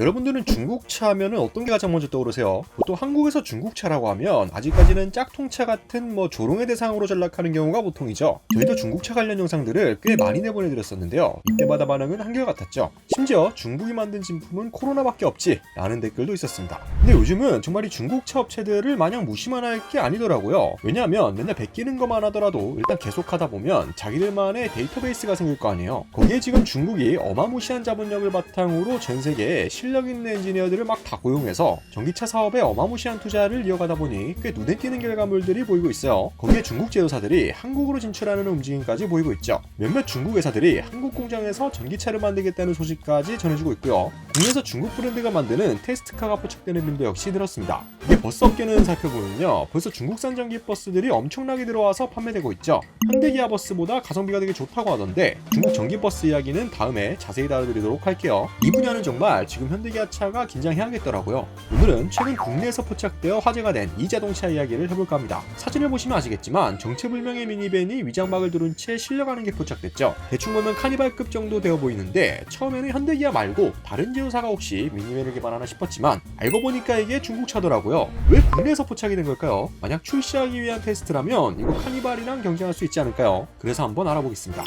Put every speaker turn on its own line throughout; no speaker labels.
여러분들은 중국차 하면 어떤 게 가장 먼저 떠오르세요? 보통 한국에서 중국차라고 하면 아직까지는 짝퉁차 같은 뭐 조롱의 대상으로 전락하는 경우가 보통이죠. 저희도 중국차 관련 영상들을 꽤 많이 내보내드렸었는데요. 이때마다 반응은 한결같았죠. 심지어 중국이 만든 진품은 코로나밖에 없지 라는 댓글도 있었습니다. 근데 요즘은 정말 이 중국차 업체들을 마냥 무시만 할 게 아니더라고요. 왜냐하면 맨날 베끼는 것만 하더라도 일단 계속하다 보면 자기들만의 데이터베이스가 생길 거 아니에요. 거기에 지금 중국이 어마무시한 자본력을 바탕으로 전 세계에 실력 있는 엔지니어들을 막 다 고용해서 전기차 사업에 어마무시한 투자를 이어가다 보니 꽤 눈에 띄는 결과물들이 보이고 있어요. 거기에 중국 제조사들이 한국으로 진출하는 움직임까지 보이고 있죠. 몇몇 중국 회사들이 한국 공장에서 전기차를 만들겠다는 소식까지 전해지고 있고요. 국내에서 중국 브랜드가 만드는 테스트카가 포착되는 빈도 역시 늘었습니다. 이게 버스 업계는 살펴보면요. 벌써 중국산 전기 버스들이 엄청나게 들어와서 판매되고 있죠. 현대기아 버스보다 가성비가 되게 좋다고 하던데 중국 전기 버스 이야기는 다음에 자세히 다뤄드리도록 할게요. 이 분야는 정말 지금 현대기아 차가 긴장해야겠더라고요. 오늘은 최근 국내에서 포착되어 화제가 된 이 자동차 이야기를 해볼까 합니다. 사진을 보시면 아시겠지만 정체불명의 미니밴이 위장막을 두른 채 실려가는 게 포착됐죠. 대충 보면 카니발급 정도 되어 보이는데 처음에는 현대기아 말고 다른 제 조사가 혹시 미니밴을 개발하나 싶었지만 알고 보니까 이게 중국차더라고요. 왜 국내에서 포착이 된 걸까요? 만약 출시하기 위한 테스트라면 이거 카니발이랑 경쟁할 수 있지 않을까요? 그래서 한번 알아보겠습니다.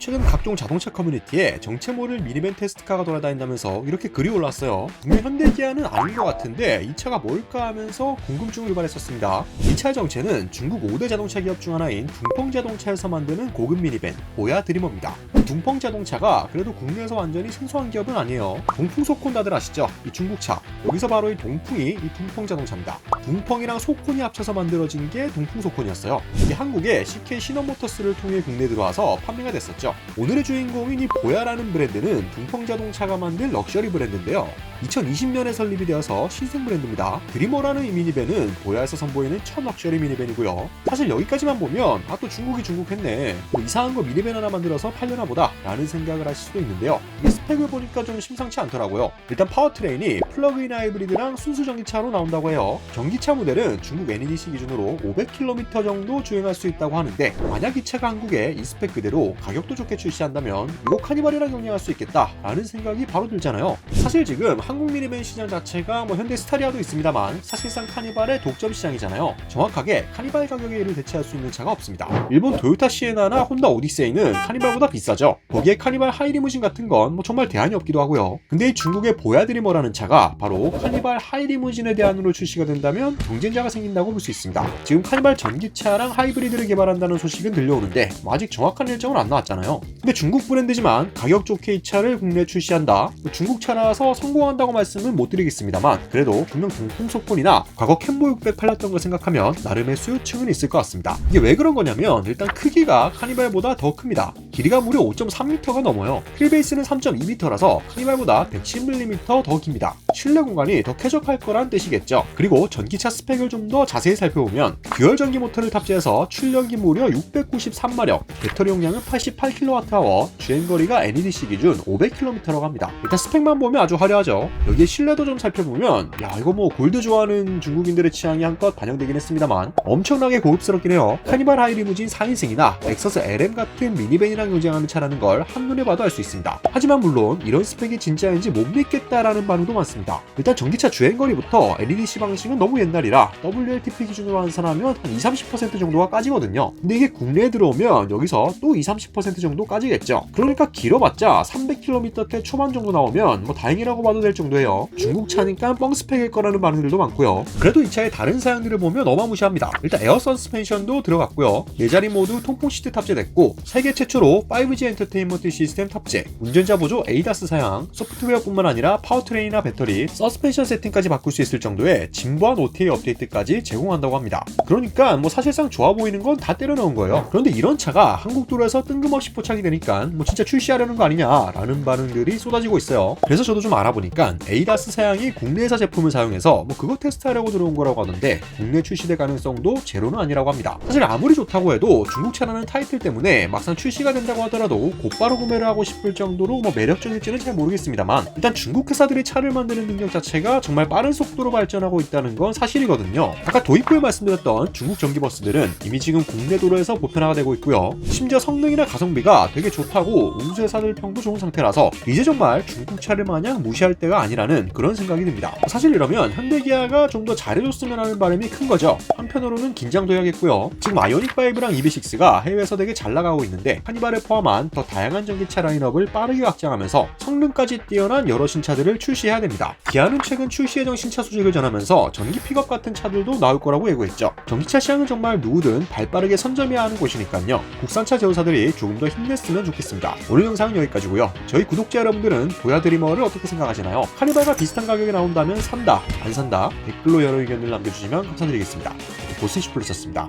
최근 각종 자동차 커뮤니티에 정체 모를 미니밴 테스트카가 돌아다닌다면서 이렇게 글이 올랐어요. 분명 현대기아는 아닌 것 같은데 이 차가 뭘까 하면서 궁금증을 유발했었습니다. 이 차의 정체는 중국 5대 자동차 기업 중 하나인 둥펑 자동차에서 만드는 고급 미니밴 보야 드리머입니다. 둥펑 자동차가 그래도 국내에서 완전히 생소한 기업은 아니에요. 동풍 소콘 다들 아시죠? 이 중국차. 여기서 바로 이 동풍이 이 둥펑 자동차입니다. 둥펑이랑 소콘이 합쳐서 만들어진 게 동풍 소콘이었어요. 이게 한국의 CK 시너모터스를 통해 국내에 들어와서 판매가 됐었죠. 오늘의 주인공인 이 보야라는 브랜드는 둥펑 자동차가 만든 럭셔리 브랜드인데요. 2020년에 설립이 되어서 신생 브랜드입니다. 드리머라는 이 미니밴은 보야에서 선보이는 첫 럭셔리 미니밴이고요. 사실 여기까지만 보면 아 또 중국이 중국 했네. 뭐 이상한 거 미니밴 하나 만들어서 팔려나 보다 라는 생각을 하실 수도 있는데요. 이 스펙을 보니까 좀 심상치 않더라고요. 일단 파워트레인이 플러그인 하이브리드랑 순수 전기차로 나온다고 해요. 전기차 모델은 중국 NEDC 기준으로 500km 정도 주행할 수 있다고 하는데 만약 이 차가 한국에 이 스펙 그대로 가격도 좋게 출시한다면 이거 카니발이랑 경쟁할 수 있겠다 라는 생각이 바로 들잖아요. 사실 지금 한국 미니밴 시장 자체가 뭐 현대 스타리아도 있습니다만 사실상 카니발의 독점 시장이잖아요. 정확하게 카니발 가격에 이를 대체할 수 있는 차가 없습니다. 일본 도요타 시에나나 혼다 오디세이는 카니발보다 비싸죠. 거기에 카니발 하이리무진 같은 건 뭐 정말 대안이 없기도 하고요. 근데 이 중국의 보야드리머라는 차가 바로 카니발 하이리무진에 대안으로 출시가 된다면 경쟁자가 생긴다고 볼 수 있습니다. 지금 카니발 전기차랑 하이브리드를 개발한다는 소식은 들려오는데 뭐 아직 정확한 일정은 안 나왔잖아요. 근데 중국 브랜드지만 가격 좋게 이 차를 국내에 출시한다. 뭐 중국 차라서 성공한다고 말씀은 못 드리겠습니다만 그래도 분명 동풍 소폰이나 과거 캠보 600 팔렸던 걸 생각하면 나름의 수요층은 있을 것 같습니다. 이게 왜 그런 거냐면 일단 크기가 카니발보다 더 큽니다. 길이가 무려 5.3m가 넘어요. 휠베이스는 3.2m라서 카니발보다 110mm 더 깁니다. 실내 공간이 더 쾌적할 거란 뜻이겠죠. 그리고 전기차 스펙을 좀 더 자세히 살펴보면 듀얼 전기 모터를 탑재해서 출력이 무려 693마력, 배터리 용량은 88kWh, 주행 거리가 NEDC 기준 500km라고 합니다. 일단 스펙만 보면 아주 화려하죠. 여기에 실내도 좀 살펴보면 야 이거 뭐 골드 좋아하는 중국인들의 취향이 한껏 반영되긴 했습니다만 엄청나게 고급스럽긴 해요. 카니발 하이리무진 4인승이나 엑서스 LM 같은 미니밴이랑 경쟁하는 차라는 걸 한눈에 봐도 알 수 있습니다. 하지만 물론 이런 스펙이 진짜인지 못 믿겠다라는 반응도 많습니다. 일단 전기차 주행거리부터 NEDC 방식은 너무 옛날이라 WLTP 기준으로 환산하면 한 20, 30% 정도가 까지거든요. 근데 이게 국내에 들어오면 여기서 또 20, 30% 정도 까지겠죠. 그러니까 길어봤자 300km대 초반 정도 나오면 뭐 다행이라고 봐도 될 정도예요. 중국 차니까 뻥 스펙일 거라는 반응들도 많고요. 그래도 이 차의 다른 사양들을 보면 어마무시합니다. 일단 에어 서스펜션도 들어갔고요. 네 자리 모두 통풍 시트 탑재됐고 세계 최초로 5G 엔터테인먼트 시스템 탑재, 운전자 보조 ADAS 사양, 소프트웨어뿐만 아니라 파워트레인이나 배터리, 서스펜션 세팅까지 바꿀 수 있을 정도의 진부한 OTA 업데이트까지 제공한다고 합니다. 그러니까 뭐 사실상 좋아 보이는 건 다 때려 넣은 거예요. 그런데 이런 차가 한국 도로에서 뜬금없이 포착이 되니까 뭐 진짜 출시하려는 거 아니냐라는 반응들이 쏟아지고 있어요. 그래서 저도 좀 알아보니까 ADAS 사양이 국내에서 제품을 사용해서 뭐 그거 테스트하려고 들어온 거라고 하던데 국내 출시될 가능성도 제로는 아니라고 합니다. 사실 아무리 좋다고 해도 중국 차라는 타이틀 때문에 막상 출시가 된다고 하더라도 곧바로 구매를 하고 싶을 정도로 뭐 매력적일지는 잘 모르겠습니다만 일단 중국 회사들이 차를 만드는 능력 자체가 정말 빠른 속도로 발전하고 있다는 건 사실이거든요. 아까 도입부에 말씀드렸던 중국 전기버스들은 이미 지금 국내 도로에서 보편화가 되고 있고요. 심지어 성능이나 가성비가 되게 좋다고 운수회사들 평도 좋은 상태라서 이제 정말 중국 차를 마냥 무시할 때가 아니라는 그런 생각이 듭니다. 사실 이러면 현대기아가 좀 더 잘해줬으면 하는 바람이 큰 거죠. 한편으로는 긴장도 해야겠고요. 지금 아이오닉5랑 EV6가 해외에서 되게 잘 나가고 있는데 카니발을 포함한 더 다양한 전기차 라인업을 빠르게 확장하면서 성능까지 뛰어난 여러 신차들을 출시해야 됩니다. 기아는 최근 출시 예정 신차 소식을 전하면서 전기 픽업 같은 차들도 나올 거라고 예고했죠. 전기차 시장은 정말 누구든 발빠르게 선점해야 하는 곳이니까요. 국산차 제조사들이 조금 더 힘냈으면 좋겠습니다. 오늘 영상은 여기까지고요. 저희 구독자 여러분들은 보야드리머를 어떻게 생각하시나요? 카니발과 비슷한 가격에 나온다면 산다, 안 산다? 댓글로 여러 의견을 남겨주시면 감사드리겠습니다. 보스시플루스였습니다.